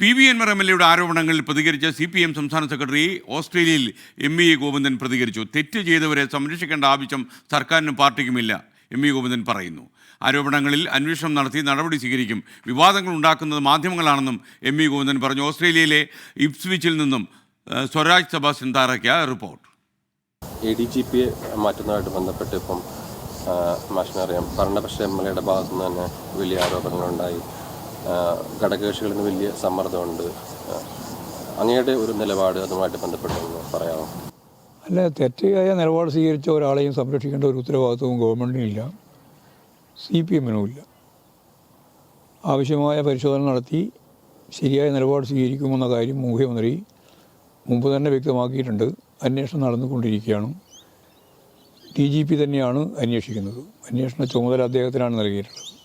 P V Anvar M L എയുടെ ആരോപണങ്ങളിൽ പ്രതികരിച്ച സി പി എം സംസ്ഥാന സെക്രട്ടറി ഓസ്ട്രേലിയയിൽ എം ഇ ഗോവിന്ദൻ പ്രതികരിച്ചു. തെറ്റ് ചെയ്തവരെ സംരക്ഷിക്കേണ്ട ആവശ്യം സർക്കാരിനും പാർട്ടിക്കുമില്ല എം ഇ ഗോവിന്ദൻ പറയുന്നു. ആരോപണങ്ങളിൽ അന്വേഷണം നടത്തി നടപടി സ്വീകരിക്കും. വിവാദങ്ങൾ ഉണ്ടാക്കുന്നത് മാധ്യമങ്ങളാണെന്നും എം ഇ ഗോവിന്ദൻ പറഞ്ഞു. ഓസ്ട്രേലിയയിലെ ഇപ്സ്വിച്ചിൽ നിന്നും സ്വരാജ് സെബാസ്റ്റ്യൻ താറയ്ക്ക റിപ്പോർട്ട്. എ ഡി ജി പിയെ മാറ്റുന്നതായിട്ട് ബന്ധപ്പെട്ട് ഇപ്പം മാഷിനറിയാം. ഭരണപക്ഷ എം എൽ എയുടെ ഭാഗത്തുനിന്ന് തന്നെ വലിയ ആരോപണങ്ങളുണ്ടായി. ഘടകകക്ഷികളിൽ നിന്ന് വലിയ സമ്മർദ്ദമുണ്ട്. അങ്ങയുടെ ഒരു നിലപാട് അതുമായിട്ട് ബന്ധപ്പെട്ടൊന്ന് പറയാമോ? അല്ല തെറ്റായ നിലപാട് സ്വീകരിച്ച ഒരാളെയും സംരക്ഷിക്കേണ്ട ഒരു ഉത്തരവാദിത്വവും ഗവൺമെന്റിനില്ല സി പി എമ്മിനുമില്ല ആവശ്യമായ പരിശോധന നടത്തി ശരിയായ നിലപാട് സ്വീകരിക്കുമെന്ന കാര്യം മുഖ്യമന്ത്രി മുമ്പ് തന്നെ വ്യക്തമാക്കിയിട്ടുണ്ട്. അന്വേഷണം നടന്നുകൊണ്ടിരിക്കുകയാണ്. ഡി ജി പി തന്നെയാണ് അന്വേഷിക്കുന്നത്. അന്വേഷണ ചുമതല അദ്ദേഹത്തിനാണ് നൽകിയിട്ടുള്ളത്.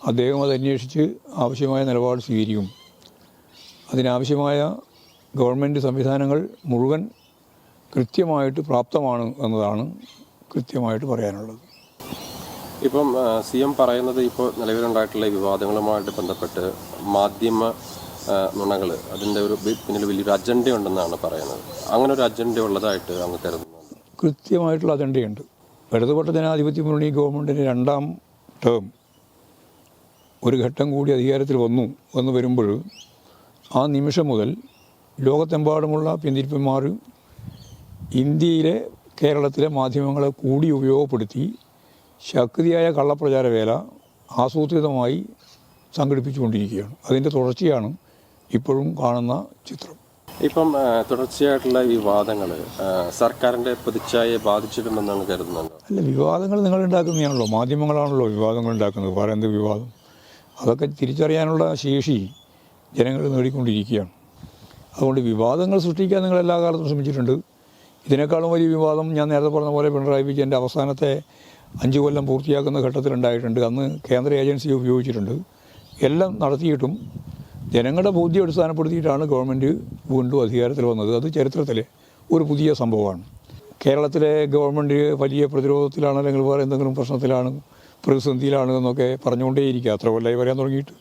അദ്ദേഹം അത് അന്വേഷിച്ച് ആവശ്യമായ നിലപാട് സ്വീകരിക്കും. അതിനാവശ്യമായ ഗവൺമെന്റ് സംവിധാനങ്ങൾ മുഴുവൻ കൃത്യമായിട്ട് പ്രാപ്തമാണ് എന്നതാണ് കൃത്യമായിട്ട് പറയാനുള്ളത്. ഇപ്പം സി എം പറയുന്നത് ഇപ്പോൾ നിലവിലുണ്ടായിട്ടുള്ള വിവാദങ്ങളുമായിട്ട് ബന്ധപ്പെട്ട് മാധ്യമ നുണകൾ അതിന്റെ ഒരു പിന്നിൽ വലിയൊരു അജണ്ട ഉണ്ടെന്നാണ് പറയുന്നത്. അങ്ങനെ ഒരു അജണ്ട ഉള്ളതായിട്ട് അങ്ങ് കരുതുന്നു. കൃത്യമായിട്ടുള്ള അജണ്ടയുണ്ട്. ഇടതുപക്ഷ ജനാധിപത്യ മുന്നണി ഗവൺമെന്റിന്റെ രണ്ടാം ടേം ഒരു ഘട്ടം കൂടി അധികാരത്തിൽ വന്നു എന്ന് വരുമ്പോൾ ആ നിമിഷം മുതൽ ലോകത്തെമ്പാടുമുള്ള പിന്തിരിപ്പന്മാർ ഇന്ത്യയിലെ കേരളത്തിലെ മാധ്യമങ്ങളെ കൂടി ഉപയോഗപ്പെടുത്തി ശക്തിയായ കള്ളപ്രചാര വേല ആസൂത്രിതമായി സംഘടിപ്പിച്ചുകൊണ്ടിരിക്കുകയാണ്. അതിന്റെ തുടർച്ചയാണ് ഇപ്പോഴും കാണുന്ന ചിത്രം. ഇപ്പം തുടർച്ചയായിട്ടുള്ള ഈ വിവാദങ്ങൾ സർക്കാരിന്റെ പ്രതിച്ഛായയെ ബാധിച്ചിട്ടുണ്ടെന്നാണ് കരുതുന്നത് അല്ല വിവാദങ്ങൾ നിങ്ങൾ ഉണ്ടാക്കുന്നതാണല്ലോ മാധ്യമങ്ങളാണല്ലോ വിവാദങ്ങൾ ഉണ്ടാക്കുന്നത്. വേറെ എന്ത് വിവാദം? അതൊക്കെ തിരിച്ചറിയാനുള്ള ശേഷി ജനങ്ങൾ നേടിക്കൊണ്ടിരിക്കുകയാണ്. അതുകൊണ്ട് വിവാദങ്ങൾ സൃഷ്ടിക്കാൻ നിങ്ങൾ എല്ലാ കാലത്തും ശ്രമിച്ചിട്ടുണ്ട്. ഇതിനേക്കാളും വലിയ വിവാദം ഞാൻ നേരത്തെ പറഞ്ഞ പോലെ പിണറായി വിജയന്റെ അവസാനത്തെ അഞ്ച് കൊല്ലം പൂർത്തിയാക്കുന്ന ഘട്ടത്തിലുണ്ടായിട്ടുണ്ട്. അന്ന് കേന്ദ്ര ഏജൻസി ഉപയോഗിച്ചിട്ടുണ്ട്. എല്ലാം നടത്തിയിട്ടും ജനങ്ങളുടെ ബോധ്യം അടിസ്ഥാനപ്പെടുത്തിയിട്ടാണ് ഗവൺമെന്റ് വീണ്ടും അധികാരത്തിൽ വന്നത്. അത് ചരിത്രത്തിലെ ഒരു പുതിയ സംഭവമാണ്. കേരളത്തിലെ ഗവൺമെന്റ് വലിയ പ്രതിരോധത്തിലാണ് അല്ലെങ്കിൽ വേറെ എന്തെങ്കിലും പ്രശ്നത്തിലാണ് പ്രതിസന്ധിയിലാണ് എന്നൊക്കെ പറഞ്ഞുകൊണ്ടേയിരിക്കുക. അത്ര കൊല്ലായി പറയാൻ തുടങ്ങിയിട്ട്.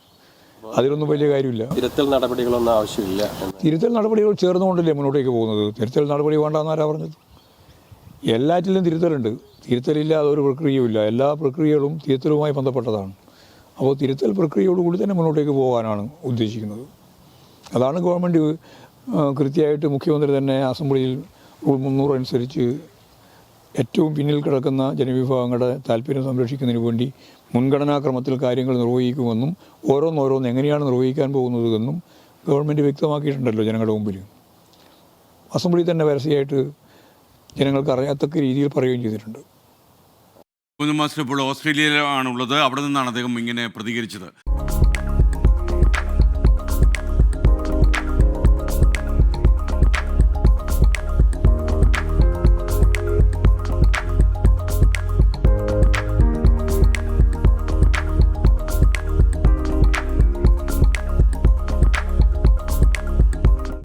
അതിലൊന്നും വലിയ കാര്യമില്ല. തിരുത്തൽ നടപടികളൊന്നും ആവശ്യമില്ല തിരുത്തൽ നടപടികൾ ചേർന്നുകൊണ്ടല്ലേ മുന്നോട്ടേക്ക് പോകുന്നത്? തിരുത്തൽ നടപടി വേണ്ടെന്നാരാ പറഞ്ഞത്? എല്ലാറ്റിലും തിരുത്തലുണ്ട്. തിരുത്തലില്ലാതെ ഒരു പ്രക്രിയയുമില്ല. എല്ലാ പ്രക്രിയകളും തിരുത്തലുമായി ബന്ധപ്പെട്ടതാണ്. അപ്പോൾ തിരുത്തൽ പ്രക്രിയയോടുകൂടി തന്നെ മുന്നോട്ടേക്ക് പോകാനാണ് ഉദ്ദേശിക്കുന്നത്. അതാണ് ഗവൺമെന്റ് കൃത്യമായിട്ട് മുഖ്യമന്ത്രി തന്നെ അസംബ്ലിയിൽ റൂൾ മുന്നൂറ് അനുസരിച്ച് ഏറ്റവും പിന്നിൽ കിടക്കുന്ന ജനവിഭാഗങ്ങളുടെ താല്പര്യം സംരക്ഷിക്കുന്നതിന് വേണ്ടി മുൻഗണനാക്രമത്തിൽ കാര്യങ്ങൾ നിർവഹിക്കുമെന്നും ഓരോന്നോരോന്ന് എങ്ങനെയാണ് നിർവഹിക്കാൻ പോകുന്നതെന്നും ഗവൺമെന്റ് വ്യക്തമാക്കിയിട്ടുണ്ടല്ലോ ജനങ്ങളുടെ മുമ്പിൽ അസംബ്ലി തന്നെ പരസ്യമായിട്ട് ജനങ്ങൾക്ക് അറിയാത്തക്ക രീതിയിൽ പറയുകയും ചെയ്തിട്ടുണ്ട്. മൂന്ന് മാസം ഇപ്പോൾ ഓസ്ട്രേലിയയിലാണുള്ളത്. അവിടെ നിന്നാണ് അദ്ദേഹം ഇങ്ങനെ പ്രതികരിച്ചത്.